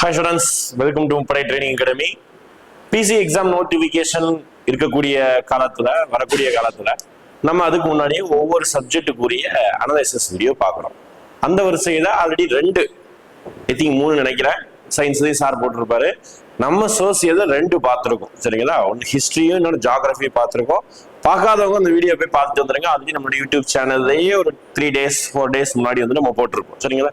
Hi students welcome to படை training academy PC exam notification இருக்கக்கூடிய காலத்தில் வரக்கூடிய காலத்தில் நம்ம அதுக்கு முன்னாடியே ஒவ்வொரு சப்ஜெக்ட்டுக்குரிய அனலைசிஸ் வீடியோ பார்க்குறோம் அந்த வரிசையில் ஆல்ரெடி ரெண்டு ஐ திங்க் மூணு நினைக்கிறேன். சயின்ஸ்லேயும் சார் போட்டிருப்பாரு. நம்ம சோசியலை ரெண்டு பார்த்துருக்கோம். சரிங்களா? ஒன்று ஹிஸ்ட்ரியும் இன்னொன்று ஜாகிரஃபியும் பார்த்துருக்கோம். பார்க்காதவங்க அந்த வீடியோ போய் பார்த்துட்டு வந்துருங்க. அதுக்கு நம்மளோட யூடியூப் சேனல்லையே ஒரு த்ரீ டேஸ் ஃபோர் டேஸ் முன்னாடி வந்து நம்ம போட்டிருக்கோம் சரிங்களா?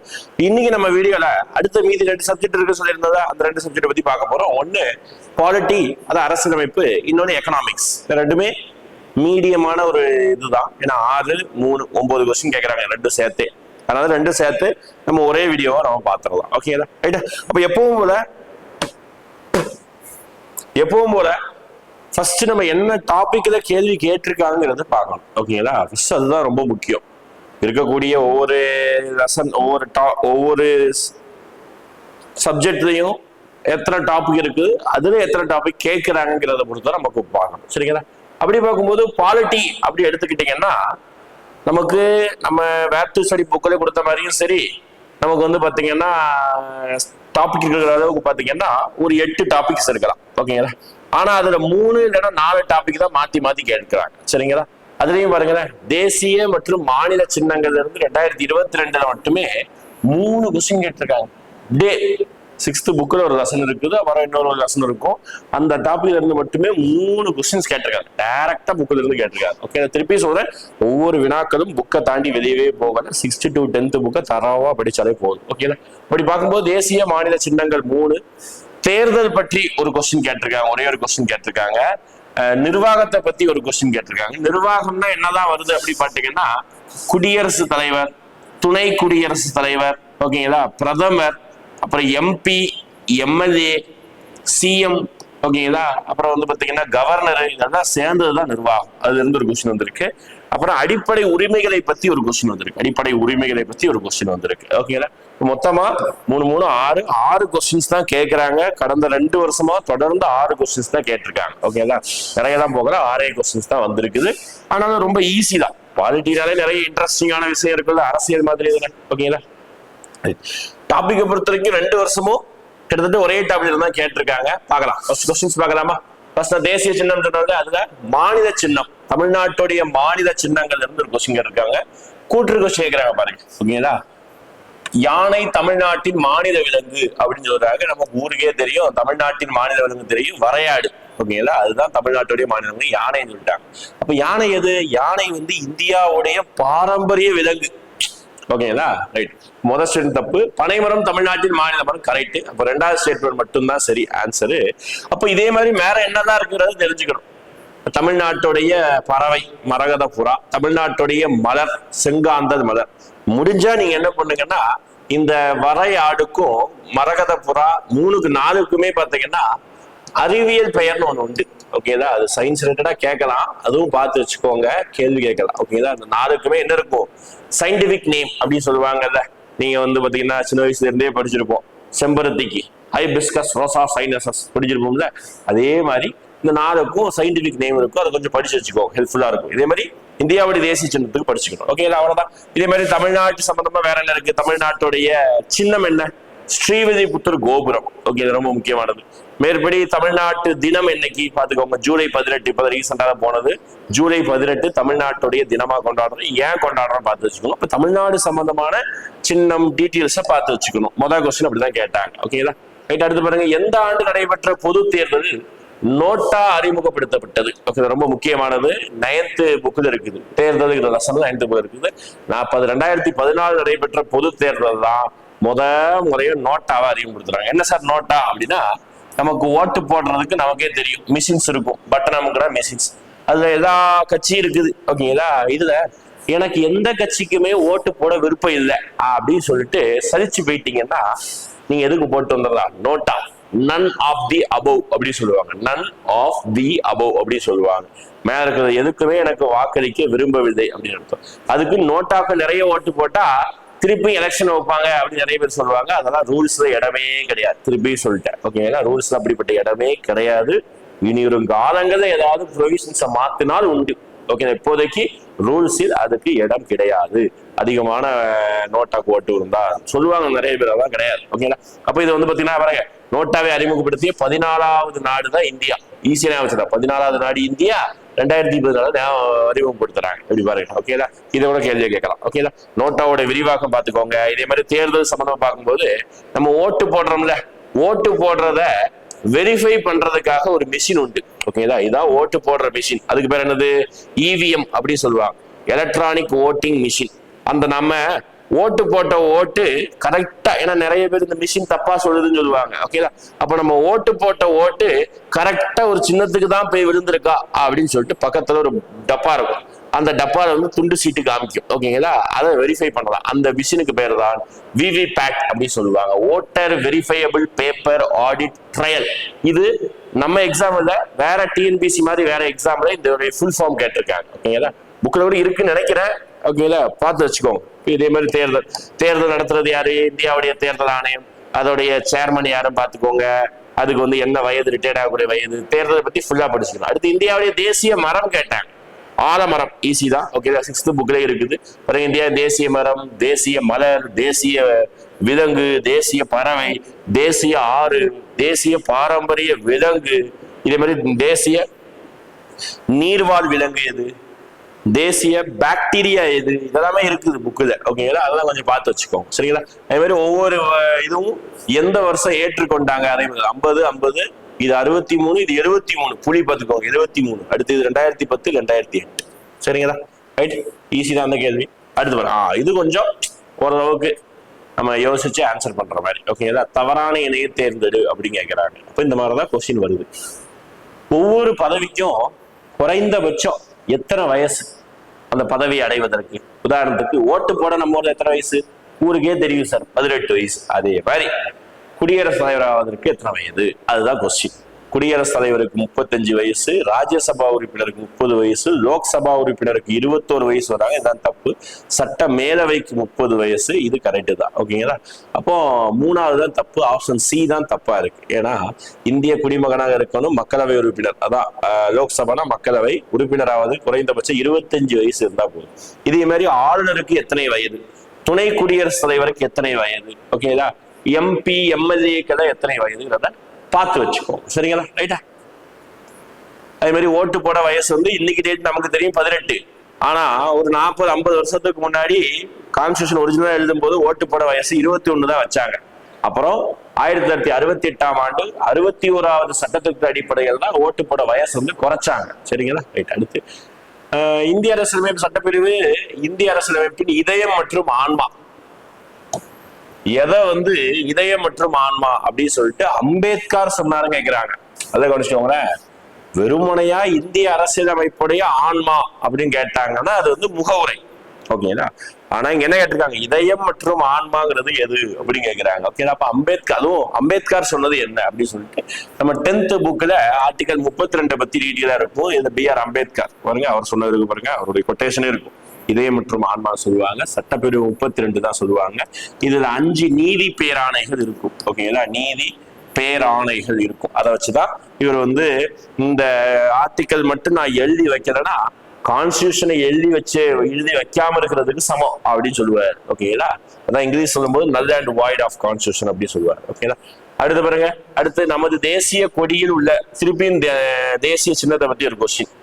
இன்னைக்கு நம்ம வீடியோல அடுத்த மீதி ரெண்டு சப்ஜெக்ட் இருக்கு சொல்லியிருந்ததா அந்த ரெண்டு சப்ஜெக்ட் பத்தி பார்க்க போறோம். ஒன்னு பாலிட்டி அது அரசியலமைப்பு இன்னொன்னு எக்கனாமிக்ஸ் ரெண்டுமே மீடியமான ஒரு இதுதான். ஏன்னா ஆறு மூணு ஒன்பது கொஸ்டின் கேட்கறாங்க ரெண்டும் சேர்த்தே. அதனால ரெண்டும் சேர்த்து நம்ம ஒரே வீடியோவை நம்ம பார்த்துடலாம். ஓகேங்களா ரைட்டா அப்ப எப்பவும் போல எப்பவும் போல ஃபர்ஸ்ட் நம்ம என்ன டாபிக்ல கேள்வி கேட்டிருக்காங்கிறத பார்க்கணும். ஓகேங்களா ஃபர்ஸ்ட் அதுதான் ரொம்ப முக்கியம். இருக்கக்கூடிய ஒவ்வொரு லெசன் ஒவ்வொரு டா ஒவ்வொரு சப்ஜெக்ட்லையும் எத்தனை டாபிக் இருக்கு அதுல எத்தனை டாபிக் கேட்கிறாங்கிறத பொறுத்து தான் நமக்கு பார்க்கணும். சரிங்களா? அப்படி பார்க்கும்போது பாலிட்டி அப்படி எடுத்துக்கிட்டீங்கன்னா நமக்கு நம்ம வேர்டு ஸ்டடி புக்கில் கொடுத்த மாதிரியும் சரி நமக்கு வந்து பார்த்தீங்கன்னா டாபிக் இருக்கிற அளவுக்கு பார்த்தீங்கன்னா ஒரு எட்டு டாபிக்ஸ் இருக்கலாம். ஓகேங்களா ஆனா அதுல மூணு இல்லைன்னா நாலு டாபிக் தான் மாத்தி மாத்தி கேட்கிறாங்க. சரிங்களா? அதுலயும் பாருங்களேன். தேசிய மற்றும் மாநில சின்னங்கள்ல இருந்து ரெண்டாயிரத்தி இருபத்தி ரெண்டுல மட்டுமே மூணு கொஸ்டின் கேட்டிருக்காங்க. டே சிக்ஸ்த் புக்கில் ஒரு லெசன் இருக்குது அப்புறம் இன்னொரு லெசன் இருக்கும். அந்த டாபிக்ல இருந்து மட்டுமே மூணு கொஸ்டின்ஸ் கேட்டிருக்காங்க. டைரக்டா புக்கில் இருந்து கேட்டிருக்காங்க. ஓகே நான் திருப்பி சொல்றேன். ஒவ்வொரு வினாக்களும் புக்கை தாண்டி வெளியவே போகல. சிக்ஸ்த் டு டென்த் புக்கை தரவா படிச்சாலே போதும். ஓகேங்களா அப்படி பார்க்கும்போது தேசிய மாநில சின்னங்கள் மூணு. தேர்தல் பற்றி ஒரு கொஸ்டின் கேட்டிருக்காங்க ஒரே ஒரு கொஸ்டின் கேட்டிருக்காங்க. நிர்வாகத்தை பத்தி ஒரு கொஸ்டின் கேட்டிருக்காங்க. நிர்வாகம்னா என்னதான் வருது அப்படி பாத்தீங்கன்னா குடியரசு தலைவர் துணை குடியரசு தலைவர் ஓகேங்களா பிரதமர் அப்புறம் எம்பி எம்எல்ஏ சிஎம் ஓகேங்களா அப்புறம் வந்து பாத்தீங்கன்னா கவர்னர் இதெல்லாம் சேர்ந்ததுதான் நிர்வாகம். அதுல இருந்து ஒரு கொஸ்டின் வந்திருக்கு. அப்புறம் அடிப்படை உரிமைகளை பத்தி ஒரு கொஸ்டின் வந்திருக்கு. அடிப்படை உரிமைகளை பத்தி ஒரு கொஸ்டின் வந்திருக்கு. ஓகேங்களா மொத்தமா மூணு மூணு ஆறு ஆறு கொஸ்டின்ஸ் தான் கேட்கறாங்க கடந்த ரெண்டு வருஷமா தொடர்ந்து ஆறு கொஸ்டின்ஸ் தான் கேட்டிருக்காங்க. ஓகேங்களா நிறைய தான் போகிற ஆறே கொஸ்டின்ஸ் தான் வந்திருக்குது. ஆனாலும் ரொம்ப ஈஸி தான். பாலிட்டினாலே நிறைய இன்ட்ரெஸ்டிங்கான விஷயம் இருக்குல்ல. அரசியல் மாதிரி இதுல. ஓகேங்களா டாபிக்கை பொறுத்த வரைக்கும் ரெண்டு வருஷமும் கிட்டத்தட்ட ஒரே டாபிக் தான் கேட்டிருக்காங்க. பார்க்கலாம். ஃபர்ஸ்ட் கொஸ்டின்ஸ் பார்க்கலாமா? ஃபர்ஸ்ட் தேசிய சின்னம் சொன்னது அதுல மாநில சின்னம். தமிழ்நாட்டுடைய மாநில சின்னங்கள்ல இருந்து ஒரு கொஸ்டின் கேட்டிருக்காங்க. கூட்டுருக்கு கொஸ்டின் கேட்கிறாங்க பாருங்க. ஓகேங்களா யானை தமிழ்நாட்டின் மாநில விலங்கு அப்படின்னு சொல்றாங்க நமக்கு ஊருக்கே தெரியும். தமிழ்நாட்டின் மாநில விலங்கு தெரியும். வரையாடு. ஓகேங்களா அதுதான் தமிழ்நாட்டுடைய மாநில விலங்கு. யானைன்னு சொல்லிட்டாங்க. அப்ப யானை எது? யானை வந்து இந்தியாவுடைய பாரம்பரிய விலங்கு. ஓகேங்களா ரைட் முதல் ஸ்டேட்மெண்ட் தப்பு. பனைமரம் தமிழ்நாட்டின் மாநில மரம். கரெக்ட் அப்ப ரெண்டாவது ஸ்டேட்மெண்ட் மட்டும்தான் சரி. ஆன்சரு அப்ப இதே மாதிரி வேற என்னதான் இருக்குங்கிறது தெரிஞ்சுக்கணும். தமிழ்நாட்டுடைய பறவை மரகத புறா தமிழ்நாட்டுடைய மலர் செங்காந்தல் மலர். முடிஞ்சா நீங்க என்ன பண்ணுங்கன்னா இந்த வரையாடுக்கும் மரகத புறா மூணுக்கு நாலுக்குமே பாத்தீங்கன்னா அறிவியல் பெயர்னு ஒண்ணு உண்டு. ஓகேதா அது சயின்ஸ் ரிலேட்டடா கேட்கலாம். அதுவும் பார்த்து வச்சுக்கோங்க. கேள்வி கேட்கலாம். ஓகேதா அந்த நாலுக்குமே என்ன இருக்கும்? சயின்டிபிக் நேம் அப்படின்னு சொல்லுவாங்கல்ல. நீங்க வந்து பாத்தீங்கன்னா சின்ன வயசுல இருந்தே படிச்சிருப்போம். செம்பருத்திக்கு ஹைபிஸ்கஸ் ரோசா சைனசஸ் படிச்சிருப்போம்ல. அதே மாதிரி இந்த நாளுக்கும் சயின்டிபிக் நேம் இருக்கும் அதை கொஞ்சம் படிச்சு வச்சுக்கோ ஹெல்ப்ஃபுல்லா இருக்கும். இதே மாதிரி இந்தியாவுடைய தேசிய சின்னத்துக்கு படிச்சுக்கணும். ஓகே அவ்வளவுதான். இதே மாதிரி தமிழ்நாட்டு சம்பந்தமா வேற என்ன இருக்கு? தமிழ்நாட்டுடைய சின்னம் என்ன? ஸ்ரீவில்லிபுத்தூர் கோபுரம். ஓகே இது ரொம்ப முக்கியமானது. மேற்படி தமிழ்நாட்டு தினம் என்னைக்கு? பாத்துக்கோங்க ஜூலை பதினெட்டு இப்ப ரீசெண்டாக போனது. ஜூலை பதினெட்டு தமிழ்நாட்டுடைய தினமா கொண்டாடுறோம். ஏன் கொண்டாடுறோம் பார்த்து வச்சுக்கணும் இப்ப தமிழ்நாடு சம்பந்தமான சின்னம் டீட்டெயில்ஸை பார்த்து வச்சுக்கணும். மொதல் கொஸ்டின் அப்படிதான் கேட்டாங்க. ஓகேங்களா ரைட் அடுத்து பாருங்க. எந்த ஆண்டு நடைபெற்ற பொது தேர்தலில் நோட்டா அறிமுகப்படுத்தப்பட்டது. ஓகே ரொம்ப முக்கியமானது. நயன்த்து புக்கில் இருக்குது. தேர்தல் லெசன் நயன்த்து புக் இருக்குது. நாற்பது ரெண்டாயிரத்தி பதினாலு நடைபெற்ற பொது தேர்தல் தான் முத முறையும் நோட்டாவை அறிமுகப்படுத்துறாங்க. என்ன சார் நோட்டா? அப்படின்னா நமக்கு ஓட்டு போடுறதுக்கு நமக்கே தெரியும். மிஷின்ஸ் இருக்கும். பட்டன் அமுக்கிற மிஷின்ஸ் அதுல எல்லா கட்சி இருக்குது. ஓகேங்களா இதுல எனக்கு எந்த கட்சிக்குமே ஓட்டு போட விருப்பம் இல்லை. அப்படின்னு சொல்லிட்டு சலிச்சு போயிட்டீங்கன்னா நீங்க எதுக்கு போட்டு வந்துடலாம்? NOTA. None of the above அப்படின்னு சொல்லுவாங்க. நன் ஆஃப் தி அபவ் அப்படின்னு சொல்லுவாங்க. மேல இருக்கிறது எதுக்குமே எனக்கு வாக்களிக்க விரும்பவில்லை அப்படின்னு அர்த்தம். அதுக்கு நோட்டாக்கு நிறைய ஓட்டு போட்டா திருப்பி எலெக்ஷன் வைப்பாங்க அப்படின்னு நிறைய பேர் சொல்லுவாங்க. அதெல்லாம் ரூல்ஸ்ல இடமே கிடையாது. திருப்பி சொல்லிட்டேன். ஓகேங்களா ரூல்ஸ்ல அப்படிப்பட்ட இடமே கிடையாது. இனி ஒரு காலங்கள்ல ஏதாவது ப்ரொவிஷன்ஸை மாத்தினால் உண்டு. ஓகே இப்போதைக்கு ரூல்ஸில் அதுக்கு இடம் கிடையாது. அதிகமான நோட்டா ஓட்டு இருந்தா சொல்லுவாங்க நிறைய பேர் அதான் கிடையாது. ஓகேங்களா அப்ப இது வந்து பாத்தீங்கன்னா பாருங்க நோட்டாவை அறிமுகப்படுத்திய பதினாலாவது நாடு தான் இந்தியா. ஈஸியா ஞாபகம் பதினாலாவது நாடு இந்தியா ரெண்டாயிரத்தி இருபதுனால நான் அறிமுகப்படுத்துறாங்க. எப்படி பாருங்க. ஓகேங்களா இதை கூட கேள்வியை கேட்கலாம். ஓகேங்களா நோட்டாவோட விரிவாக்கம் பார்த்துக்கோங்க. இதே மாதிரி தேர்தல் சம்பந்தமா பார்க்கும்போது நம்ம ஓட்டு போடுறோம்ல. ஓட்டு போடுறத வெரிஃபை பண்றதுக்காக ஒரு மிஷின் உண்டு. ஓகேங்களா இதான் ஓட்டு போடுற மிஷின் அதுக்கு பேர் என்னது? இவிஎம் அப்படின்னு சொல்லுவாங்க. எலக்ட்ரானிக் ஓட்டிங் மிஷின் அந்த நம்ம ஓட்டு போட்ட ஓட்டு கரெக்டா ஏன்னா நிறைய பேர் இந்த மிஷின் தப்பா சொல்லுதுன்னு சொல்லுவாங்க. ஓகேங்களா அப்ப நம்ம ஓட்டு போட்ட ஓட்டு கரெக்டா ஒரு சின்னத்துக்கு தான் போய் விழுந்திருக்கா அப்படின்னு சொல்லிட்டு பக்கத்துல ஒரு டப்பா இருக்கும். அந்த டப்பாவில் வந்து துண்டு சீட்டு காமிக்கும். ஓகேங்களா? அதை வெரிஃபை பண்ணலாம். அந்த மிஷினுக்கு பேர் தான் விவி பேட் அப்படின்னு சொல்லுவாங்க. Voter verifiable paper audit trail இது நம்ம எக்ஸாமில் வேற டிஎன்பிசி மாதிரி வேற எக்ஸாமில் இந்த ஃபுல் ஃபார்ம் கேட்டிருக்காங்க. ஓகேங்களா? புக்கில் கூட இருக்குன்னு நினைக்கிறேன். ஓகேங்களா? பார்த்து வச்சுக்கோங்க. இதே மாதிரி தேர்தல் தேர்தல் நடத்துறது யாரு? இந்தியாவுடைய தேர்தல் ஆணையம். அதோடைய சேர்மன் யாரும் பார்த்துக்கோங்க. அதுக்கு வந்து என்ன வயது ரிட்டையர்ட் ஆகக்கூடிய வயது? தேர்தலை பத்தி ஃபுல்லா படிச்சுக்கலாம் அடுத்து இந்தியாவுடைய தேசிய மரம் கேட்டாங்க. ஆலமரம் ஈஸி தான். ஓகே சிக்ஸ்த் புக்ல இருக்குது. பிறகு இந்தியா தேசிய மரம் தேசிய மலர் தேசிய விலங்கு தேசிய பறவை தேசிய ஆறு தேசிய பாரம்பரிய விலங்கு. இதே மாதிரி தேசிய நீர்வாழ் விலங்கு எது? தேசிய பாக்டீரியா எது? இதெல்லாமே இருக்குது புக்குல ஓகேங்களா அதெல்லாம் கொஞ்சம் பார்த்து வச்சுக்கோங்க. சரிங்களா? அதே மாதிரி ஒவ்வொரு இதுவும் எந்த வருஷம் ஏற்றுக்கொண்டாங்க? அதே மாதிரி ஐம்பது ஐம்பது இது அறுபத்தி மூணு இது எழுபத்தி மூணு. புலி பார்த்துக்கோங்க எழுபத்தி மூணு. அடுத்து இது ரெண்டாயிரத்தி பத்து ரெண்டாயிரத்தி எட்டு. சரிங்களா? ரைட் ஈஸி தான் அந்த கேள்வி. அடுத்து பாருங்க. ஆ இது கொஞ்சம் ஓரளவுக்கு நம்ம யோசிச்சு ஆன்சர் பண்ற மாதிரி. ஓகேங்களா தவறான இணையை தேர்ந்தெடு அப்படின்னு கேட்கிறாங்க அப்போ இந்த மாதிரி தான் கொஸ்டின் வருது. ஒவ்வொரு பதவிக்கும் குறைந்தபட்சம் எத்தனை வயசு அந்த பதவி அடைவதற்கு? உதாரணத்துக்கு ஓட்டு போட நம்ம ஊர்ல எத்தனை வயசு? ஊருக்கே தெரியும் சார். பதினெட்டு வயசு. அதே மாதிரி குடியரசுத் தலைவராவதற்கு எத்தனை வயது? அதுதான் கொஸ்டின் குடியரசுத் தலைவருக்கு முப்பத்தஞ்சு வயசு ராஜ்யசபா உறுப்பினருக்கு முப்பது வயசு லோக்சபா உறுப்பினருக்கு இருபத்தோரு வயசு வராங்க. இதுதான் தப்பு. சட்ட மேலவைக்கு முப்பது வயசு இது கரெக்டு தான். ஓகேங்களா அப்போ மூணாவது தான் தப்பு. ஆப்ஷன் சி தான் தப்பா இருக்கு. ஏன்னா இந்திய குடிமகனாக இருக்கணும் மக்களவை உறுப்பினர். அதான் லோக்சபானா மக்களவை உறுப்பினராவது குறைந்தபட்சம் இருபத்தஞ்சு வயசு இருந்தா போதும். இதே மாதிரி ஆளுநருக்கு எத்தனை வயது? துணை குடியரசுத் தலைவருக்கு எத்தனை வயது? ஓகேங்களா எம்பி எம்எல்ஏக்கெல்லாம் எத்தனை வயதுங்கிறத பார்த்து வச்சுக்குவோம். சரிங்களா? ரைட்டா அதே மாதிரி ஓட்டு போட வயசு வந்து இன்னைக்கு டேட் நமக்கு தெரியும் பதினெட்டு. ஆனா ஒரு நாற்பது ஐம்பது வருஷத்துக்கு முன்னாடி கான்ஸ்டியூஷன் ஒரிஜினலா எழுதும் போது ஓட்டு போட வயசு இருபத்தி ஒண்ணு தான் வச்சாங்க. அப்புறம் ஆயிரத்தி தொள்ளாயிரத்தி அறுபத்தி எட்டாம் ஆண்டு அறுபத்தி ஓராவது சட்டத்திற்கு அடிப்படையில் தான் ஓட்டு போட வயசு வந்து குறைச்சாங்க. சரிங்களா? ரைட் அடுத்து. இந்திய அரசியலமைப்பு சட்டப்பிரிவு இந்திய அரசியலமைப்பின் இதயம் மற்றும் ஆன்மா. எதை வந்து இதயம் மற்றும் ஆன்மா அப்படின்னு சொல்லிட்டு அம்பேத்கர் சொன்னாரு கேக்குறாங்க. அதை கவனிச்சுக்கோங்களேன். வெறுமனையா இந்திய அரசியலமைப்புடைய ஆன்மா அப்படின்னு கேட்டாங்கன்னா அது வந்து முகவுரை. ஓகேங்களா ஆனா இங்க என்ன கேட்டிருக்காங்க? இதயம் மற்றும் ஆன்மாங்கிறது எது அப்படின்னு கேக்குறாங்க. ஓகேங்களா அப்ப அம்பேத்கர் அதுவும் அம்பேத்கர் சொன்னது என்ன அப்படின்னு சொல்லிட்டு நம்ம டென்த் புக்ல ஆர்டிகல் முப்பத்தி ரெண்டை பத்தி ரீடியலா இருக்கும். இந்த பி ஆர் அம்பேத்கர். பாருங்க அவர் சொன்னது இருக்கு பாருங்க. அவருடைய கொட்டேஷனே இருக்கும். இதயம் மற்றும் ஆன்மா சொல்லுவாங்க. சட்டப்பிரிவு முப்பத்தி ரெண்டு தான் சொல்லுவாங்க. இதுல அஞ்சு நீதி பேராணைகள் இருக்கும். ஓகேங்களா நீதி பேராணைகள் இருக்கும். அதை வச்சுதான் இவர் வந்து இந்த ஆர்டிக்கல் மட்டும் நான் எழுதி வைக்கிறேன்னா கான்ஸ்டியூஷனை எழுதி வச்சு எழுதி வைக்காம இருக்கிறதுக்கு சமம் அப்படின்னு சொல்லுவார். ஓகேங்களா அதான் இங்கிலீஷ் சொல்லும்போது நல் அண்ட் வாய்ட் ஆஃப் கான்ஸ்டியூஷன் அப்படின்னு சொல்லுவார். ஓகேங்களா அடுத்து பாருங்க. அடுத்து நமது தேசிய கொடியில் உள்ள திருப்பியும் தேசிய சின்னத்தை பத்தி ஒரு கொஸ்டின்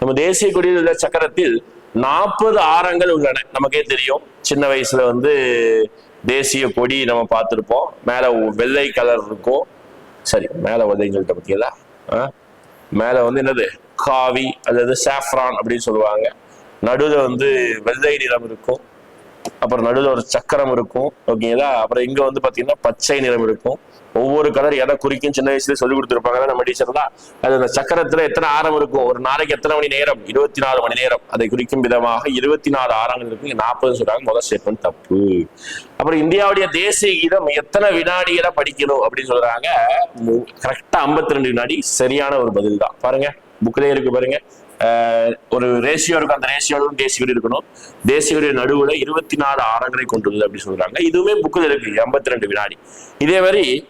நம்ம தேசிய கொடியில் உள்ள சக்கரத்தில் நாற்பது ஆரங்கள் உள்ளன. நமக்கே தெரியும். சின்ன வயசுல வந்து தேசிய கொடி நம்ம பார்த்துருப்போம். மேல வெள்ளை கலர் இருக்கும். சரி மேல வெள்ளைன்னு சொல்லிட்ட பத்தியலா மேல வந்து என்னது? காவி அல்லது சாஃப்ரான் அப்படின்னு சொல்லுவாங்க. நடுவில் வந்து வெள்ளை நிறம் இருக்கும். அப்புறம் நடுவில் ஒரு சக்கரம் இருக்கும். ஓகேங்களா அப்புறம் இங்க வந்து பாத்தீங்கன்னா பச்சை நிறம் இருக்கும். ஒவ்வொரு கலர் எதை குறிக்கும் சின்ன வயசுல சொல்லி கொடுத்துருப்பாங்க நம்ம டீச்சர்லாம் அது அந்த சக்கரத்துல எத்தனை ஆரம் இருக்கும்? ஒரு நாளைக்கு எத்தனை மணி நேரம்? இருபத்தி நாலு மணி நேரம். அதை குறிக்கும் விதமாக இருபத்தி நாலு ஆரங்கள் இருக்கு. நாற்பது சொல்றாங்க. முதல் ஸ்டேட்மெண்ட் தப்பு. அப்புறம் இந்தியாவுடைய தேசிய கீதம் எத்தனை வினாடியில படிக்கணும் அப்படின்னு சொல்றாங்க? கரெக்டா ஐம்பத்தி ரெண்டு வினாடி சரியான ஒரு பதில் தான் பாருங்க புக்லயே இருக்கு பாருங்க. ஒரு ரேஷியோ இருக்கும். அந்த ரேஷியோடும் தேசிய இருக்கணும். தேசிய நடுவில் நடுவுல இருபத்தி நாலு ஆரங்களை கொண்டுள்ளது அப்படின்னு சொல்றாங்க. இதுவுமே புக்கில் இருக்கு. ஐம்பத்தி ரெண்டு வினாடி. இதே மாதிரி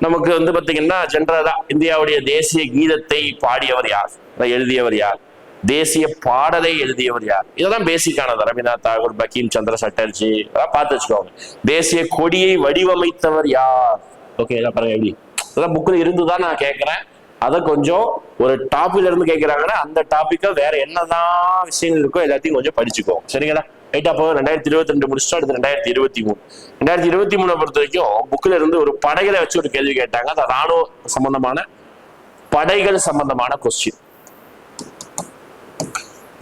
நமக்கு வந்து பாத்தீங்கன்னா ஜென்ரலா இந்தியாவுடைய தேசிய கீதத்தை பாடியவர் யார்? எழுதியவர் யார்? தேசிய பாடலை எழுதியவர் யார்? இதெல்லாம் பேசிக்கானது ரவீந்திரநாத் தாகூர் பக்கீம் சந்திர சட்டர்ஜி அதெல்லாம் பார்த்து வச்சுக்கோங்க. தேசிய கொடியை வடிவமைத்தவர் யார்? ஓகே பாருங்க எப்படி? இதெல்லாம் புக்கில் இருந்துதான் நான் கேட்குறேன் அதை கொஞ்சம் ஒரு டாபிக்ல இருந்து கேட்கிறாங்கன்னா அந்த டாபிக்கை வேற என்னதான் விஷயங்கள் இருக்கோ எல்லாத்தையும் கொஞ்சம் படிச்சுக்கோ. சரிங்களா? ரைட் அப்போ ரெண்டாயிரத்தி இருபத்தி ரெண்டு முடிச்சுட்டு அடுத்து ரெண்டாயிரத்தி இருபத்தி மூணு. ரெண்டாயிரத்தி இருபத்தி மூணை பொறுத்த வரைக்கும் புக்கில் இருந்து ஒரு படைகளை வச்சு ஒரு கேள்வி கேட்டாங்க. அது ராணுவ சம்பந்தமான படைகள் சம்பந்தமான கொஸ்டின்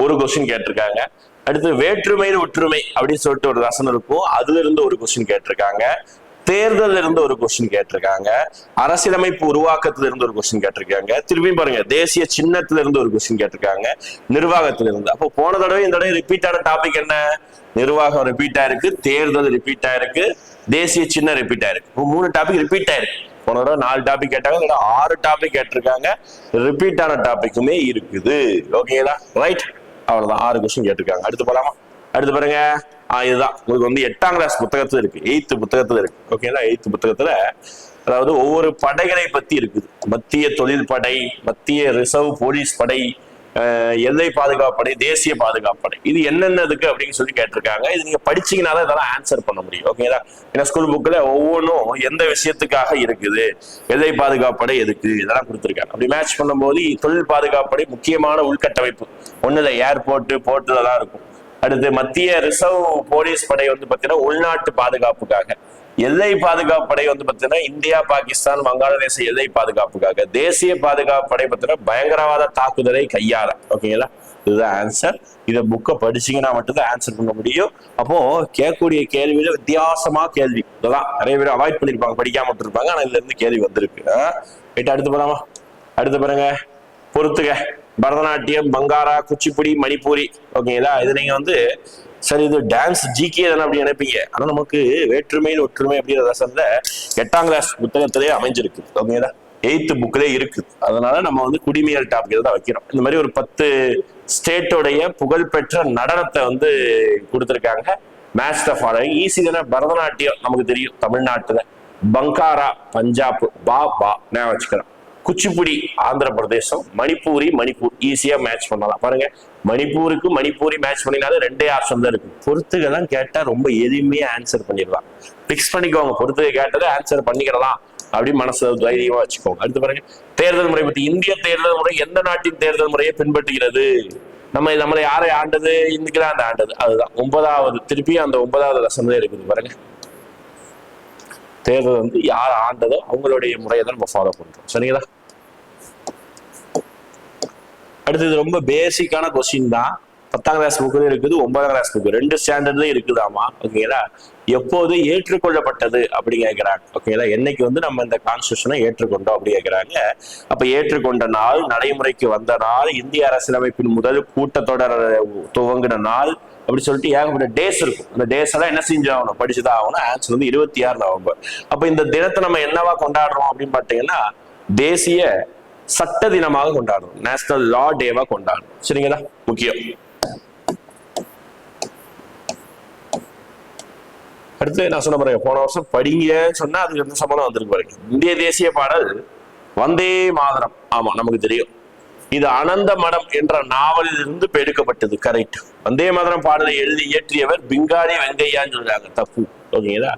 ஒரு கொஸ்டின் கேட்டிருக்காங்க. அடுத்து வேற்றுமை ஒற்றுமை அப்படின்னு சொல்லிட்டு ஒரு வசனம் இருக்கும். அதுல இருந்து ஒரு கொஸ்டின் கேட்டிருக்காங்க. தேர்தல் இருந்து ஒரு கொஸ்டின் கேட்டிருக்காங்க. அரசியலமைப்பு உருவாக்கத்துல இருந்து ஒரு கொஸ்டின் கேட்டிருக்காங்க. திரும்பியும் பாருங்க தேசிய சின்னத்துல இருந்து ஒரு கொஸ்டின் கேட்டிருக்காங்க. நிர்வாகத்துல இருந்து அப்போ போன தடவை இந்த தடவை ரிப்பீட்டான டாபிக் என்ன? நிர்வாகம் ரிப்பீட் ஆயிருக்கு தேர்தல் ரிப்பீட் ஆயிருக்கு தேசிய சின்ன ரிப்பீட் ஆயிருக்கு. இப்போ மூணு டாபிக் ரிப்பீட் ஆயிருக்கு. போன தடவை நாலு டாபிக் கேட்டாங்க தடவை ஆறு டாபிக் கேட்டிருக்காங்க. ரிப்பீட்டான டாபிக்குமே இருக்குது. ஓகேங்களா ரைட் அவ்வளவுதான். ஆறு கொஸ்டின் கேட்டிருக்காங்க. அடுத்து போலாமா? அடுத்து பாருங்க. இதுதான். உங்களுக்கு வந்து எட்டாம் கிளாஸ் புத்தகத்துல இருக்கு. எயித்து புத்தகத்துல இருக்கு. ஓகேங்களா எயித்து புத்தகத்துல அதாவது ஒவ்வொரு படைகளை பத்தி இருக்குது. மத்திய தொழில் படை மத்திய ரிசர்வ் போலீஸ் படை எல்லை பாதுகாப்பு படை தேசிய பாதுகாப்பு படை. இது என்னென்னதுக்கு அப்படின்னு சொல்லி கேட்டிருக்காங்க. இது நீங்க படிச்சீங்கன்னா தான் இதெல்லாம் ஆன்சர் பண்ண முடியும். ஓகேங்களா ஏன்னா ஸ்கூல் புக்கில் ஒவ்வொன்றும் எந்த விஷயத்துக்காக இருக்குது எல்லை பாதுகாப்பு படை எதுக்கு இதெல்லாம் கொடுத்துருக்காங்க. அப்படி மேட்ச் பண்ணும்போது தொழில் பாதுகாப்பு படை முக்கியமான உள்கட்டமைப்பு. ஒண்ணுல ஏர்போர்ட்டு போர்ட்டுல தான் இருக்கும். அடுத்து மத்திய ரிசர்வ் போலீஸ் படை வந்து பாத்தீங்கன்னா உள்நாட்டு பாதுகாப்புக்காக. எல்லை பாதுகாப்பு படை வந்து பாத்தீங்கன்னா இந்தியா பாகிஸ்தான் வங்காளதேச எல்லை பாதுகாப்புக்காக. தேசிய பாதுகாப்பு படை பாத்தீங்கன்னா பயங்கரவாத தாக்குதலை கையாள. ஓகேங்களா இதுதான் ஆன்சர் இதை புக்கை படிச்சீங்கன்னா மட்டும்தான் ஆன்சர் பண்ண முடியும். அப்போ கேட்கக்கூடிய கேள்வியில வித்தியாசமா கேள்வி. இதெல்லாம் நிறைய பேர் அவாய்ட் பண்ணிருப்பாங்க படிக்காம விட்டுருப்பாங்க. ஆனா இதுல இருந்து கேள்வி வந்திருக்கு. ரைட் அடுத்து போலாமா? அடுத்து பாருங்க. பொறுத்துக்க பரதநாட்டியம் பங்காரா குச்சிப்புடி மணிப்பூரி. ஓகேங்களா இது நீங்க வந்து சரி இது டான்ஸ் ஜிகே தானே அப்படி நினைப்பீங்க. ஆனா நமக்கு வேற்றுமையில் ஒற்றுமை அப்படிங்கிற ரசம்ல எட்டாம் கிளாஸ் புத்தகத்திலே அமைஞ்சிருக்கு. ஓகேங்களா எயித்து புக்கிலே இருக்குது அதனால நம்ம வந்து குடிமையல் டாபிக் தான் வைக்கிறோம். இந்த மாதிரி ஒரு பத்து ஸ்டேட்டோடைய புகழ்பெற்ற நடனத்தை வந்து கொடுத்துருக்காங்க. மேட்ச் த ஃபாலோயிங் ஈஸி தானே? பரதநாட்டியம் நமக்கு தெரியும். தமிழ்நாட்டுல. பங்காரா பஞ்சாப் பா பா நான் வச்சுக்கிறேன். குச்சிப்புடி ஆந்திர பிரதேசம் மணிப்பூரி மணிப்பூர் ஈஸியா மேட்ச் பண்ணலாம். பாருங்க மணிப்பூருக்கு மணிப்பூரி மேட்ச் பண்ணினாலும் ரெண்டே ஆப்ஷன் தான் இருக்கு. தான் கேட்டா ரொம்ப எதுவுமே ஆன்சர் பண்ணிடலாம். பிக்ஸ் பண்ணிக்கோங்க பொறுத்துக கேட்டதை ஆன்சர் பண்ணிக்கிறலாம் அப்படி மனசு தைரியமா வச்சுக்கோங்க. அடுத்து பாருங்க தேர்தல் முறை பத்தி. இந்திய தேர்தல் முறை எந்த நாட்டின் தேர்தல் முறையை பின்பற்றுகிறது? நம்ம நம்மளை யாரை ஆண்டது? இங்கிலாந்து ஆண்டது. அதுதான். ஒன்பதாவது திருப்பி அந்த ஒன்பதாவது லட்சம் இருக்குது பாருங்க. தேர்தல் வந்து யார் ஆண்டதோ அவங்களுடைய முறையை தான் நம்ம ஃபாலோ பண்றோம். சரிங்களா? அடுத்தது ரொம்ப பேசிக்கான கொஸ்டின் தான். பத்தாம் கிளாஸ் புக்கு இருக்குது ஒன்பதாம் கிளாஸ் புக்கு ரெண்டு ஸ்டாண்டர்ட்லயும் இருக்குதாமா ஓகேங்களா? எப்போது ஏற்றுக்கொள்ளப்பட்டது அப்படி கேட்கிறாங்க ஓகேங்களா என்னைக்கு வந்து நம்ம இந்த கான்ஸ்டியூஷனை ஏற்றுக்கொண்டோம் அப்படி கேட்கிறாங்க அப்ப ஏற்றுக்கொண்ட நாள் நடைமுறைக்கு வந்த நாள் இந்திய அரசியலமைப்பின் முதல் கூட்டத்தொடர் துவங்கின நாள் அப்படி சொல்லிட்டு ஏகப்பட்ட டேஸ் இருக்கும். அந்த டேஸ் எல்லாம் என்ன செஞ்சாகணும் படிச்சுதான் ஆகணும். ஆன்சர் வந்து இருபத்தி ஆறு நவம்பர். அப்ப இந்த தினத்தை நம்ம என்னவா கொண்டாடுறோம் அப்படின்னு பாத்தீங்கன்னா தேசிய சட்ட தினமாக கொண்டாடுறோம். நேஷனல் லா டேவா கொண்டாடுறோம். சரிங்களா? முக்கியம். அடுத்து நான் சொன்ன பாருங்க போன வருஷம் படிங்கன்னு சொன்னா அதுக்கு எந்த சம்பளம் வந்திருக்கு பாருங்க. இந்திய தேசிய பாடல் வந்தே மாதரம். ஆமா நமக்கு தெரியும். இது அனந்த மடம் என்ற நாவலில் இருந்து இப்ப எடுக்கப்பட்டது கரெக்ட் வந்தே மாதரம் பாடலை எழுதி இயற்றியவர் பிங்காலி வெங்கையான்னு சொல்றாங்க தப்பு. ஓகேங்களா?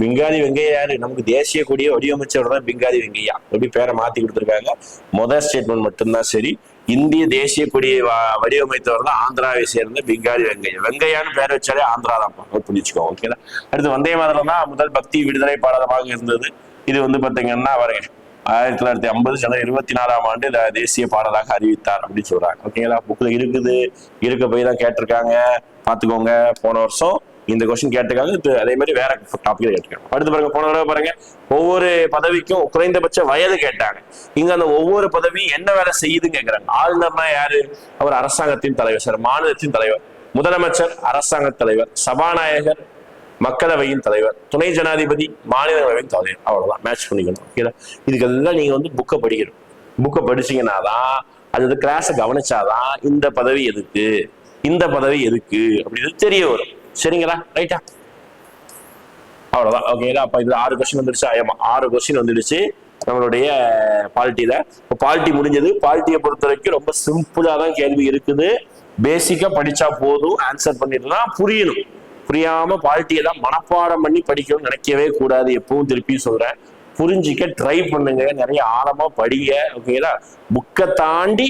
பிங்காலி வெங்கையா யாரு? நமக்கு தேசிய கொடியை வடிவமைச்சவர் தான் பிங்காலி வெங்கையா. எப்படி பேரை மாத்தி கொடுத்துருக்காங்க. முதல் ஸ்டேட்மெண்ட் மட்டும்தான் சரி. இந்திய தேசிய கொடியை வடிவமைத்தவர் தான் ஆந்திராவை சேர்ந்த பிங்காலி வெங்கையா. வெங்கையான்னு பேர் வச்சாலே ஆந்திரா தான். புரிஞ்சுக்கோ ஓகேங்களா அடுத்து வந்தே மாதிரம் தான் முதல் பக்தி விடுதலை பாடலமாக இருந்தது. இது வந்து பாத்தீங்கன்னா பாருங்க ஆயிரத்தி தொள்ளாயிரத்தி ஐம்பது ஜனவரி இருபத்தி நாலாம் ஆண்டு தேசிய பாடலாக அறிவித்தார் அப்படின்னு சொல்றாங்க. ஓகேங்களா புக்கில் இருக்குது. இருக்க போய் தான் கேட்டிருக்காங்க. பார்த்துக்கோங்க போன வருஷம் இந்த கொஸ்டின் கேட்டிருக்காங்க அதே மாதிரி வேற டாபிக் கேட்டிருக்காங்க அடுத்து பாருங்க போன தடவை பாருங்க ஒவ்வொரு பதவிக்கும் குறைந்தபட்ச வயது கேட்டாங்க. இங்க அந்த ஒவ்வொரு பதவியும் என்ன வேலை செய்யுதுன்னு கேக்குறாங்க ஆளுநர்னா யாரு? அவர் அரசாங்கத்தின் தலைவர் சார் மாநிலத்தின் தலைவர் முதலமைச்சர் அரசாங்க தலைவர் சபாநாயகர் மக்களவையின் தலைவர் துணை ஜனாதிபதி மாநிலங்களவையின் தலைவர் அவ்வளவுதான். மேட்ச் பண்ணிக்கணும் ஓகேதா இதுக்கெல்லாம் நீங்க வந்து புக்கை படிக்கணும். புக்கை படிச்சீங்கன்னா தான் அது கிளாஸை கவனிச்சாதான் இந்த பதவி எதுக்கு? இந்த பதவி எதுக்கு? அப்படின்னு தெரிய வரும். சரிங்களா? ரைட்டா அவ்வளோதான் ஓகேங்களா அப்போ இதில் ஆறு கொஸ்டின் வந்துடுச்சு. ஆயமா ஆறு கொஸ்டின் வந்துடுச்சு. நம்மளுடைய பால்ட்டியில் இப்போ பாலிட்டி முடிஞ்சது. பாலிட்டியை பொறுத்த வரைக்கும் ரொம்ப சிம்பிளாக தான் கேள்வி இருக்குது. பேசிக்காக படித்தா போதும். ஆன்சர் பண்ணிடலாம் புரியணும். புரியாமல் பாலிட்டியை தான் மனப்பாடம் பண்ணி படிக்கணும்னு நினைக்கவே கூடாது. எப்பவும் திருப்பியும் சொல்கிறேன் புரிஞ்சிக்க ட்ரை பண்ணுங்க. நிறைய ஆழமாக படிங்க. ஓகேங்களா புக்கை தாண்டி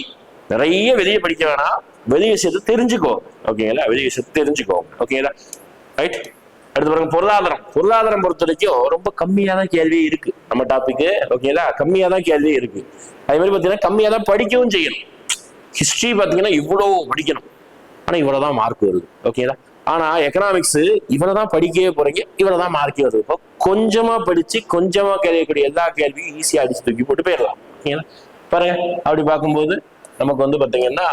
நிறைய வெளியே படிக்க வேணாம். வெளி விஷயத்தை தெரிஞ்சுக்கோ. ஓகேங்களா வெளி விஷயத்தை தெரிஞ்சுக்கோங்க ஓகேங்களா ரைட் அடுத்து பாருங்க பொருளாதாரம். பொருளாதாரம் பொறுத்த வரைக்கும் ரொம்ப கம்மியாக தான் கேள்வி இருக்கு. நம்ம டாபிக் ஓகேங்களா கம்மியாக தான் கேள்வி இருக்கு. அதே மாதிரி பாத்தீங்கன்னா கம்மியாக தான் படிக்கவும் செய்யணும். ஹிஸ்ட்ரி பாத்தீங்கன்னா இவ்வளோ படிக்கணும். ஆனா இவ்வளவுதான் மார்க் வருது. ஓகேங்களா ஆனா எக்கனாமிக்ஸ் இவ்வளவுதான் படிக்கவே போறீங்க இவ்வளவுதான் மார்க்கே வருது. இப்போ கொஞ்சமா படிச்சு கொஞ்சமா கேள்விக்கூடிய எல்லா கேள்வியும் ஈஸியா அடிச்சு தூக்கி போட்டு போயிடலாம். ஓகேங்களா பாருங்க அப்படி பார்க்கும்போது நமக்கு வந்து பாத்தீங்கன்னா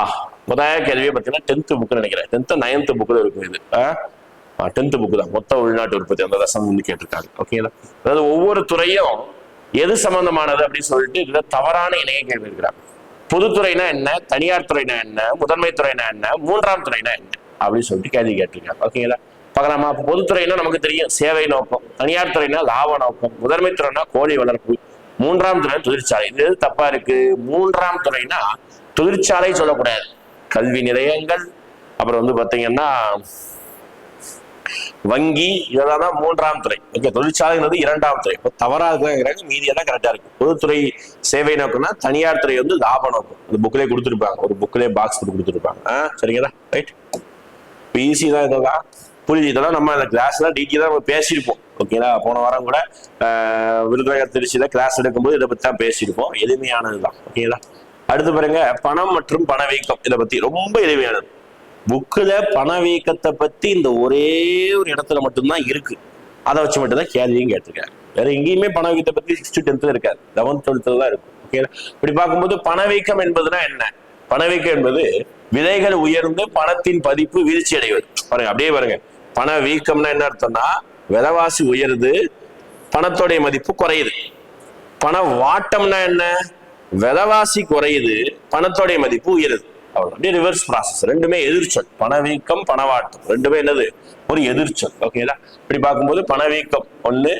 ஆ முதல் கேள்வியை பார்த்தீங்கன்னா டென்த்து புக்கு நினைக்கிறேன். டென்த்து நைன்த்து புக்கில் இருக்கும் இது. டென்த்து புக்கு தான். மொத்த உள்நாட்டு உற்பத்தி அந்த ரசம் வந்து கேட்டிருக்காங்க ஓகேங்களா அதாவது ஒவ்வொரு துறையும் எது சம்பந்தமானது அப்படின்னு சொல்லிட்டு இதுல தவறான இணைய கேள்வி இருக்கிறாங்க பொதுத்துறைனா என்ன? தனியார் துறைனா என்ன? முதன்மை துறைனா என்ன? மூன்றாம் துறைனா என்ன? அப்படின்னு சொல்லிட்டு கேள்வி கேட்டிருக்காங்க ஓகேங்களா பார்க்கலாமா அப்ப பொதுத்துறைனா நமக்கு தெரியும். சேவை நோக்கம். தனியார் துறைனா லாப நோக்கம். முதன்மை துறைனா கோழி வளர்ப்பு. மூன்றாம் துறை தொழிற்சாலை. இது தப்பா இருக்கு? மூன்றாம் துறைனா தொழிற்சாலை சொல்லக்கூடாது. கல்வி நிலையங்கள் அப்புறம் வந்து பாத்தீங்கன்னா வங்கி இதெல்லாம் தான் மூன்றாம் துறை. ஓகே தொழிற்சாலைங்கிறது இரண்டாம் துறை. இப்போ தவறா இருக்கிறாங்க மீதியெல்லாம் கரெக்டா இருக்கு. பொதுத்துறை சேவை நோக்கம்னா தனியார் துறை வந்து லாப நோக்கம். அந்த புக்கிலே கொடுத்துருப்பாங்க. ஒரு புக்கிலே பாக்ஸ் கொடுத்துருப்பாங்க. ஆ சரிங்களா? ரைட் இப்போ ஈஸி தான் இதெல்லாம். புரியுது? இதெல்லாம் நம்ம அந்த கிளாஸ்ல டீட்டெயிலாக நம்ம பேசியிருப்போம். ஓகேங்களா போன வாரம் கூட ஆஹ், விருதுநகர் திருச்சியில் கிளாஸ் எடுக்கும்போது இதை பத்தி தான் பேசியிருப்போம். எளிமையானது தான் ஓகேங்களா அடுத்து பாருங்க பணம் மற்றும் பணவீக்கம். இதை பத்தி ரொம்ப எளிமையானது புக்கில் பணவீக்கத்தை பத்தி இந்த ஒரே ஒரு இடத்துல மட்டும்தான் இருக்கு. அதை வச்சு மட்டும்தான் கேள்வியும் கேட்டிருக்காரு. வேற எங்கேயுமே பணவீக்கத்தை பத்தி சிக்ஸ்த் டென்த்ல இருக்காது. லெவன்த் டுவெல்த்ல தான் இருக்கும். ஓகே இப்படி பார்க்கும்போது பணவீக்கம் என்பதுனா என்ன? பணவீக்கம் என்பது விலைகள் உயர்ந்து பணத்தின் பதிப்பு வீழ்ச்சி அடைவது. பாருங்க அப்படியே பாருங்க. பண வீக்கம்னா என்ன அர்த்தம்னா விலைவாசி உயருது பணத்தோடைய மதிப்பு குறையுது. பண வாட்டம்னா என்ன? விலைவாசி குறையுது பணத்தோடைய மதிப்பு உயருது. அவ்வளோ அப்படியே ரிவர்ஸ் ப்ராசஸ் ரெண்டுமே எதிர்ச்சொல். பணவீக்கம் பணவாட்டம் ரெண்டுமே என்னது? ஒரு எதிர்ச்சொல். ஓகேங்களா இப்படி பார்க்கும்போது பணவீக்கம் ஒன்று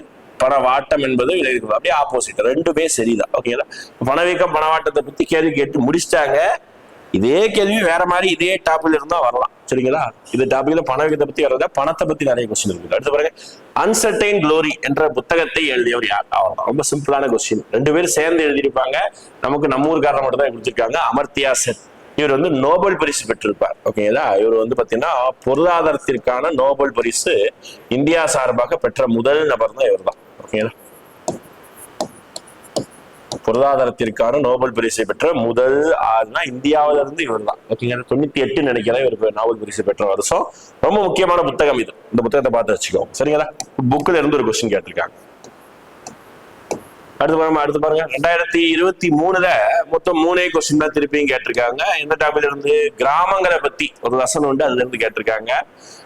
பணவாட்டம் என்பது இருக்குது. அப்படியே ஆப்போசிட் ரெண்டுமே சரிதான். ஓகேங்களா பணவீக்கம் பணவாட்டத்தை பத்தி கேள்வி கேட்டு முடிச்சிட்டாங்க. இதே கேள்வி வேற மாதிரி இதே டாபிக்ல இருந்தா வரலாம். சரிங்களா? இந்த டாபிக்ல பணவீக்கத்தை பத்தி வரத பணத்தை பத்தி நிறைய கொஸ்டின் இருக்குது அடுத்து பாருங்க. அன்சர்டைன் க்ளோரி என்ற புத்தகத்தை எழுதியவர் யார்? அவ்வளவுதான். ரொம்ப சிம்பிளான கொஸ்டின் ரெண்டு பேரும் சேர்ந்து எழுதியிருப்பாங்க. நமக்கு நம்ம ஊருக்காரர் மட்டும் தான் கொடுத்துருக்காங்க. அமர்த்தியா சென். இவர் வந்து நோபல் பரிசு பெற்றிருப்பார். ஓகேங்களா இவர் வந்து பாத்தீங்கன்னா பொருளாதாரத்திற்கான நோபல் பரிசு இந்தியா சார்பாக பெற்ற முதல் நபர் தான் இவர் தான் ஓகேங்களா பொருளாதாரத்திற்கான நோபல் பரிசை பெற்ற முதல் ஆள்னா இந்தியாவில இருந்து இவர் தான் ஓகேங்களா? தொண்ணூத்தி எட்டு நினைக்கிறேன் இவர் நோபல் பரிசு பெற்ற வருஷம் ரொம்ப முக்கியமான புத்தகம் இது. இந்த புத்தகத்தை பார்த்து வச்சுக்கோங்க சரிங்களா? புக்ல இருந்து ஒரு கொஸ்டின் கேட்டிருக்காங்க. அடுத்து பாருங்க அடுத்து பாருங்க. ரெண்டாயிரத்தி இருபத்தி மூணுல மொத்தம் மூணே கொஸ்டின் தான் திருப்பியும் கேட்டிருக்காங்க. எந்த டாபிக்ல இருந்து கிராமங்களை பத்தி ஒரு லசன் உண்டு அதுல இருந்து கேட்டிருக்காங்க.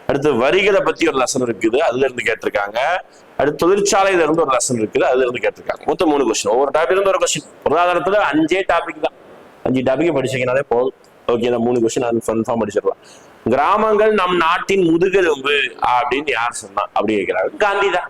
அடுத்து வரிகளை பத்தி ஒரு லெசன் இருக்குது. அதுல இருந்து கேட்டிருக்காங்க. அடுத்து தொழிற்சாலையில இருந்து ஒரு லெசன் இருக்குது. அதுல இருந்து கேட்டிருக்காங்க. மொத்தம் மூணு கொஸ்டின் ஒவ்வொரு டாபிக் இருந்து ஒரு கொஸ்டின் பொருளாதாரத்துல அஞ்சே டாபிக் தான். அஞ்சு டாபிக் படிச்சீங்கனாலே போதும். ஓகே நான் மூணு கொஸ்டின் அது கன்ஃபார்ம் படிச்சிடலாம் கிராமங்கள் நம் நாட்டின் முதுகெலும்பு அப்படின்னு யார் சொன்னா? அப்படி கேட்கிறாங்க. காந்தி தான்.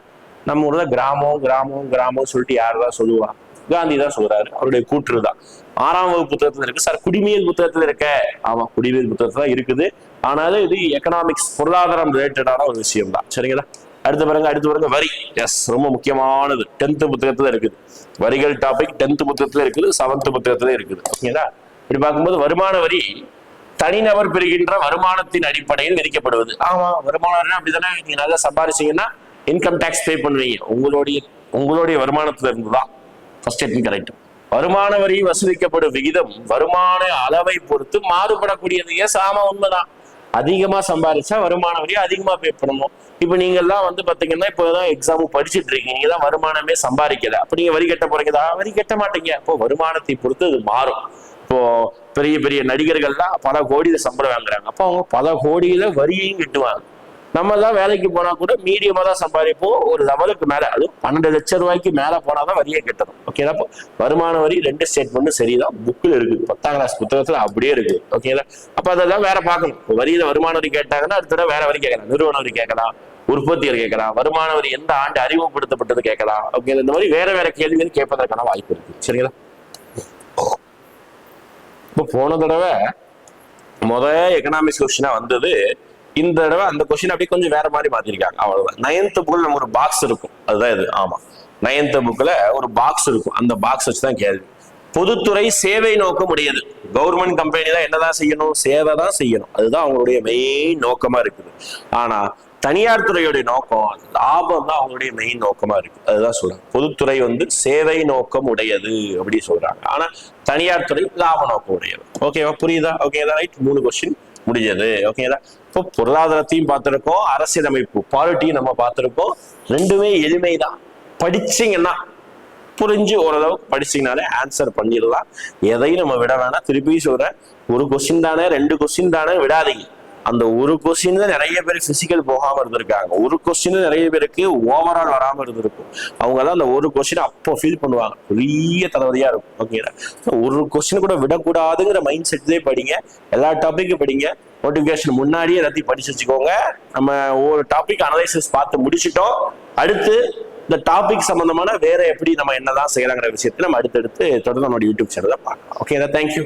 நம்ம ஊர்ல கிராமம் கிராமம் கிராமம் சொல்லிட்டு யார் தான் சொல்லுவா? காந்தி தான் சொல்றாரு. அவருடைய கூற்று தான். ஆறாம் வகுப்பு புத்தகத்துல இருக்கு. சார் குடிமையல் புத்தகத்துல இருக்க. ஆமா குடிமையல் புத்தகத்துல தான் இருக்குது. ஆனாலும் இது எக்கனாமிக்ஸ் பொருளாதாரம் ரிலேட்டடான ஒரு விஷயம் தான் சரிங்களா? அடுத்து பாருங்க அடுத்து பாருங்க வரி. எஸ் ரொம்ப முக்கியமானது. டென்த் புத்தகத்துல இருக்குது. வரிகள் டாபிக் டென்த் புத்தகத்துல இருக்குது செவன்த் புத்தகத்துல இருக்குது. ஓகேங்களா இப்படி பார்க்கும்போது வருமான வரி தனிநபர் பெறுகின்ற வருமானத்தின் அடிப்படையில் விதிக்கப்படுவது. ஆமா வருமானம் அப்படிதானே? நீங்க நல்லா சம்பாரிச்சீங்கன்னா இன்கம் டேக்ஸ் பே பண்ணுவீங்க. உங்களுடைய உங்களுடைய வருமானத்துல இருந்து தான் ஃபர்ஸ்ட் கரெக்ட் வருமான வரி வசூலிக்கப்படும் விகிதம் வருமான அளவை பொறுத்து மாறுபடக்கூடியது. ஏ சாம உண்மைதான். அதிகமா சம்பாரிச்சா வருமான வரியை அதிகமா பே பண்ணணும். இப்ப நீங்க எல்லாம் வந்து பாத்தீங்கன்னா இப்பதான் எக்ஸாம் படிச்சுட்டு இருக்கீங்க. நீங்க தான் வருமானமே சம்பாதிக்கல. அப்ப நீங்க வரி கட்ட போறீங்களா வரி கட்ட மாட்டீங்க. அப்போ வருமானத்தை பொறுத்து அது மாறும். இப்போ பெரிய பெரிய நடிகர்கள்லாம் பல கோடியில சம்பளம் வாங்குறாங்க. அப்போ அவங்க பல கோடியில வரியையும் கட்டுவாங்க. நம்ம தான் வேலைக்கு போனா கூட மீடியமா தான் சம்பாதிப்போம். ஒரு லெவலுக்கு மேல அது பன்னெண்டு லட்சம் ரூபாய்க்கு மேல போனாதான் வரியை கட்டணும். ஓகேதா வருமான வரி ரெண்டு ஸ்டேட்மெண்ட் சரிதான். புக்கில் இருக்குது. பத்தாம் கிளாஸ் புத்தகத்துல அப்படியே இருக்கு ஓகேங்களா அப்ப அதெல்லாம் வேற பார்க்கணும். இப்போ வரியில வருமான வரி கேட்டாங்கன்னா அடுத்த தடவை வேற வரி கேட்கலாம். நிறுவன வரி கேட்கலாம். உற்பத்தியர் கேட்கலாம். வருமான வரி எந்த ஆண்டு அறிமுகப்படுத்தப்பட்டது கேட்கலாம். ஓகே இந்த மாதிரி வேற வேற கேள்விகள் கேட்பதற்கான வாய்ப்பு இருக்கு. சரிங்களா? இப்போ போன தடவை முத எக்கனாமிக்ஸ் கொஸ்டினா வந்தது இந்த தடவை அந்த கொஸ்டின் அப்படியே கொஞ்சம் வேற மாதிரி மாத்திருக்காங்க. அவ்வளவுதான். நைன்த் புக்கில் நம்ம ஒரு பாக்ஸ் இருக்கும். அதுதான் இது. ஆமா. நைன்த் புக்ல ஒரு பாக்ஸ் இருக்கும். அந்த பாக்ஸ் வச்சு தான் கேள்வி. பொதுத்துறை சேவை நோக்கம் உடையது. கவர்மெண்ட் கம்பெனி தான் என்னதான் செய்யணும்? சேவை தான் செய்யணும். அதுதான் அவங்களுடைய மெயின் நோக்கமா இருக்குது. ஆனா தனியார் துறையுடைய நோக்கம் லாபம் தான் அவங்களுடைய மெயின் நோக்கமா இருக்கு. அதுதான் சொல்றாங்க. பொதுத்துறை வந்து சேவை நோக்கம் உடையது அப்படி சொல்றாங்க. ஆனா தனியார் துறை லாப நோக்கம் உடையது. ஓகேவா புரியுதா? ஓகேதா ரைட் மூணு கொஸ்டின் முடிஞ்சது. ஓகேதா இப்போ பொருளாதாரத்தையும் பார்த்திருக்கோம். அரசியலமைப்பு பாலிட்டியும் நம்ம பார்த்துருக்கோம். ரெண்டுமே எளிமை தான் படிச்சீங்கன்னா புரிஞ்சு ஓரளவுக்கு படிச்சிங்கனாலே ஆன்சர் பண்ணிடலாம். எதையும் நம்ம விட வேணாம். திருப்பி சொல்கிறேன் ஒரு கொஸ்டின் தானே ரெண்டு கொஸ்டின் தானே விடாதீங்க. அந்த ஒரு கொஸ்டின் தான் நிறைய பேர் பிசிக்கல் போகாம இருந்திருக்காங்க. ஒரு கொஸ்டின் நிறைய பேருக்கு ஓவரால் வராம இருந்திருக்கும். அவங்க தான் அந்த ஒரு கொஸ்டின் அப்போ ஃபீல் பண்ணுவாங்க. பெரிய தளபதியா இருக்கும். ஓகேங்களா ஒரு கொஸ்டின் கூட விடக்கூடாதுங்கிற மைண்ட் செட்லேயே படிங்க. எல்லா டாப்பிக்கும் படிங்க. நோட்டிஃபிகேஷன் முன்னாடியே எல்லாத்தையும் படிச்சு வச்சுக்கோங்க. நம்ம ஒரு டாபிக் அனலைசிஸ் பார்த்து முடிச்சிட்டோம். அடுத்து இந்த டாபிக் சம்பந்தமான வேற எப்படி நம்ம என்னதான் செய்யலாங்கிற விஷயத்தை நம்ம அடுத்தடுத்து தொடர்ந்து நம்மளோட யூடியூப் சேனலை பார்க்கலாம். Okay thank you